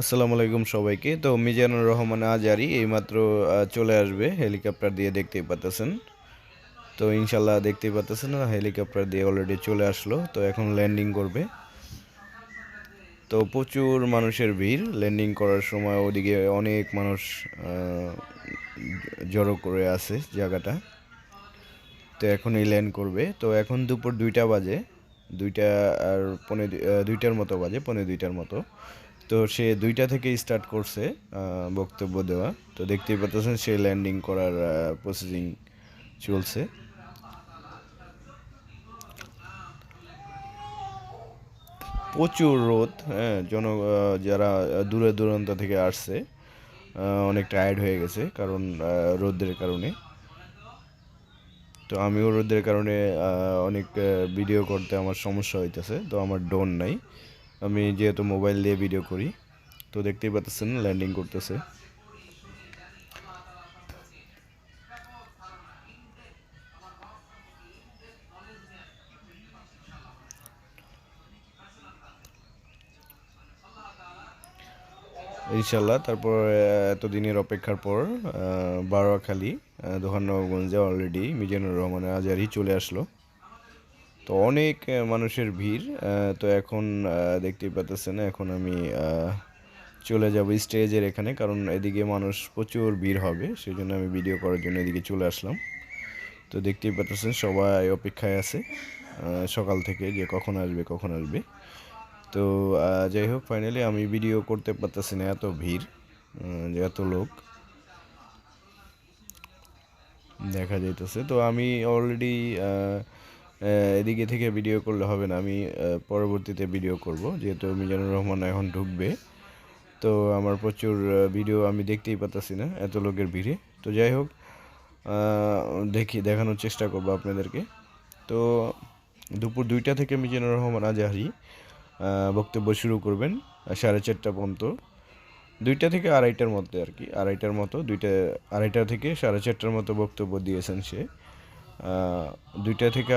আসসালামু আলাইকুম সবাইকে। তো মিজানুর রহমান আজারি এইমাত্র চলে আসবে হেলিকপ্টার দিয়ে দেখতেই পাচ্ছেন তো ইনশাল্লাহ দেখতেই পাচ্ছেন হেলিকপ্টার দিয়ে অলরেডি চলে আসলো। তো এখন ল্যান্ডিং করবে। তো প্রচুর মানুষের ভিড়। ল্যান্ডিং করার সময় ওদিকে অনেক মানুষ জড়ো করে আছে জায়গাটা। তো এখন এই ল্যান্ড করবে। তো এখন দুপুর দুইটা বাজে। দুইটা আর পনে দুইটার মতো বাজে পনে দুইটার মতো। তো সে দুইটা থেকে স্টার্ট করছে বক্তব্য দেওয়া। তো দেখতেই পাচ্ছেন সে ল্যান্ডিং করার প্রসেসিং চলছে। প্রচুর রোদ হ্যাঁ জন যারা দূরে দূরান্ত থেকে আসছে অনেক টায়ার্ড হয়ে গেছে কারণ রোদের কারণে। তো আমিও রোদের কারণে অনেক ভিডিও করতে আমার সমস্যা হইতেছে, তো আমার ডোন নাই। আমি যেহেতু মোবাইল দিয়ে ভিডিও করি, তো দেখতেই পাচ্ছেন ল্যান্ডিং করতেছে। ইনশাল্লাহ তারপর এতদিনের অপেক্ষার পর বারোয়াখালী দোহানগঞ্জে অলরেডি মিজানুর রহমানের আজারি চলে আসলো। তো অনেক মানুষের ভিড় তো এখন দেখতেই পাচ্ছেন এখন আমি চলে যাব স্টেজের এখানে, কারণ এদিকে মানুষ প্রচুর ভিড় হবে সেই জন্য আমি ভিডিও করার জন্য এদিকে চলে আসলাম। তো দেখতেই পাচ্ছেন সবাই অপেক্ষায় আছে সকাল থেকে যে কখন আসবে কখন আসবে। তো যাই হোক ফাইনালি আমি ভিডিও করতে পারতেছি না, এত ভিড় যে এত লোক। দেখা যাইতেছে, তো আমি অলরেডি এদিকে থেকে ভিডিও করলে হবে না। আমি পরবর্তীতে ভিডিও করব। যেহেতু মিজানুর রহমান এখন ঢুকবে, তো আমার প্রচুর ভিডিও আমি দেখতেই পাচ্ছি না, এত লোকের ভিড়ে। তো যাই হোক দেখি, দেখানোর চেষ্টা করব আপনাদেরকে। তো দুপুর দুইটা থেকে মিজানুর রহমান আজাহারি বক্তব্য শুরু করবেন, সাড়ে চারটা পর্যন্ত। দুইটা থেকে আড়াইটার মধ্যে আর কি, আড়াইটার মতো, দুইটা, আড়াইটা থেকে সাড়ে চারটার মতো বক্তব্য দিয়েছেন সে। দুইটা থেকে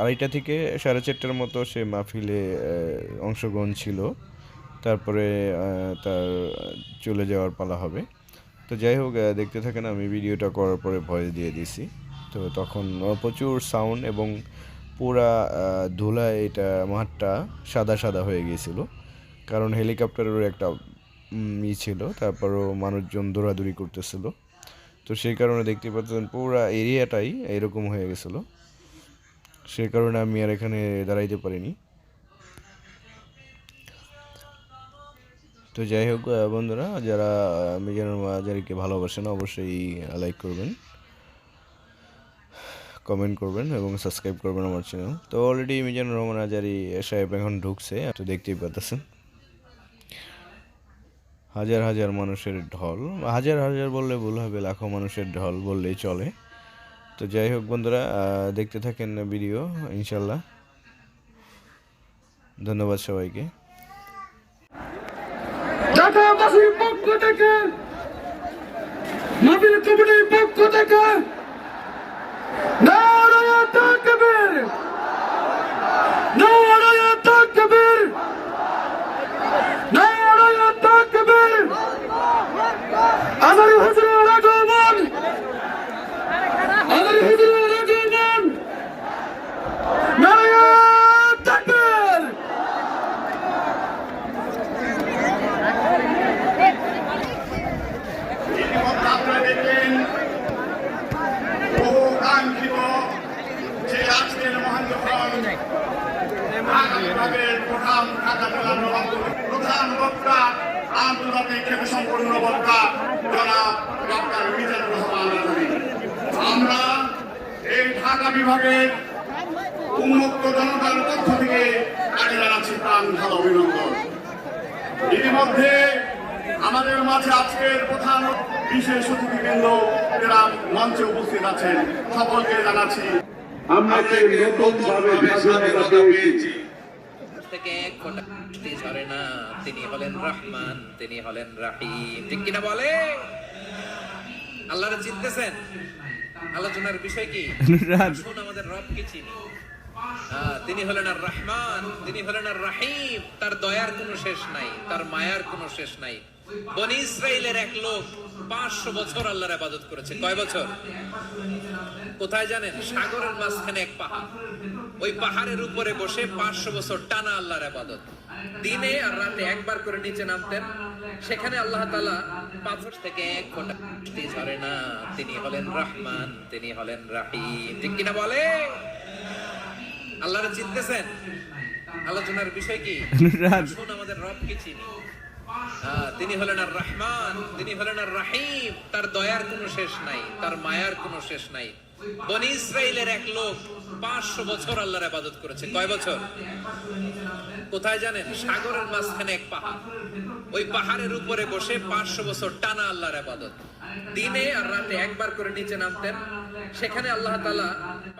আড়াইটা থেকে সাড়ে চারটার মতো সে মাহফিলে অংশগ্রহণ ছিল। তারপরে তার চলে যাওয়ার পালা হবে। তো যাই হোক দেখতে থাকেন, আমি ভিডিওটা করার পরে ভয়েস দিয়ে দিছি। তো তখন প্রচুর সাউন্ড এবং পুরা ধুলায় এটা মাঠটা সাদা সাদা হয়ে গিয়েছিল। কারণ হেলিকপ্টারেরও একটা ই ছিল। তারপরও মানুষজন দৌড়াদৌড়ি করতেছিল। তো সেই কারণে দেখতে পাচ্ছেন পুরো এরিয়াটাই এরকম হয়ে গেছিল। সেই কারণে আমি আর এখানে দাঁড়াইতে পারিনি। তো যাই হোক বন্ধুরা, যারা মিজানুর মাজারিকে ভালোবাসেন, অবশ্যই লাইক করবেন কমেন্ট করবেন এবং সাবস্ক্রাইব করবেন আমার চ্যানেল তো অলরেডি মিজানুর রহমান আজারি সাহেব এখন ঢুকছে, তো দেখতেই পাচ্ছেন হাজার হাজার মানুষের ঢল। হাজার হাজার বললে ভুল হবে, লাখো মানুষের ঢল বললেই চলে। তো যাই হোক বন্ধুরা দেখতে থাকেন না ভিডিও, ইনশাল্লাহ। ধন্যবাদ সবাইকে। পক্ষ থেকে আপনারা দেখলেন বহু কাঙ্ক্ষিত যে আজকের ঢাকা বিভাগের প্রধান ঢাকা জেলার প্রধান বক্তা আন্তর্জাতিক খ্যাতি সম্পন্ন বক্তা জনাব ডক্টর মিজানুর রহমান। আমরা এই ঢাকা বিভাগের উন্মুক্ত জনতার পক্ষ থেকে তাকে জানাচ্ছি প্রাণ ভালো অভিনন্দন ইতিমধ্যে আমাদের মাঝে আজকের প্রধান বিশেষ অতিথিবৃন্দ যারা মঞ্চে উপস্থিত আছেন। সকলকে জানাচ্ছি আমরা নতুন ভাবে স্বাধীনতা পেয়েছি থেকে এক ঝরে না তিনি হলেন রহমান তিনি হলেন রাহিম। ঠিক কিনা বলে? আল্লাহরে চিনতেছেন আলোচনার বিষয় কি? আসুন আমাদের রবকে চিনি? আহ, তিনি হলেন আর রহমান তিনি হলেন আর রাহিম। তার দয়ার কোনো শেষ নাই তার মায়ার কোনো শেষ নাই। বনি ইসরায়েলের এক লোক পাঁচশো বছর আল্লাহর আবাদত করেছে। কয় বছর? কোথায় জানেন? সাগরের মাঝখানে এক পাহাড়। ওই পাহাড়ের উপরে বসে পাঁচশো বছর টানা আল্লাহর আবাদত দিনে আর রাতে একবার করে নিচে নামতেন। সেখানে আল্লাহ তালা পাথর থেকে এক ফোঁটা বৃষ্টি ঝরে না। তিনি হলেন রহমান তিনি হলেন রাহিম। ঠিক কিনা বলে? আল্লাহরে চিনতেছেন? আলোচনার বিষয় কি? শুন আমাদের রব কি চিনি? তিনি হলেন আর রহমান, তিনি হলেন আর রাহিম। তার দয়ার কোনো শেষ নাই, তার মায়ার কোনো শেষ নাই। বনি ইসরায়েলের এক লোক পাঁচশো বছর আল্লাহর আবাদত করেছে। কয় বছর? কোথায় জানেন? সাগরের মাঝখানে এক পাহাড়। ওই পাহাড়ের উপরে বসে পাঁচশো বছর টানা আল্লাহর আবাদত দিনে আর রাতে একবার করে নিচে নামতেন। সেখানে আল্লাহ তালা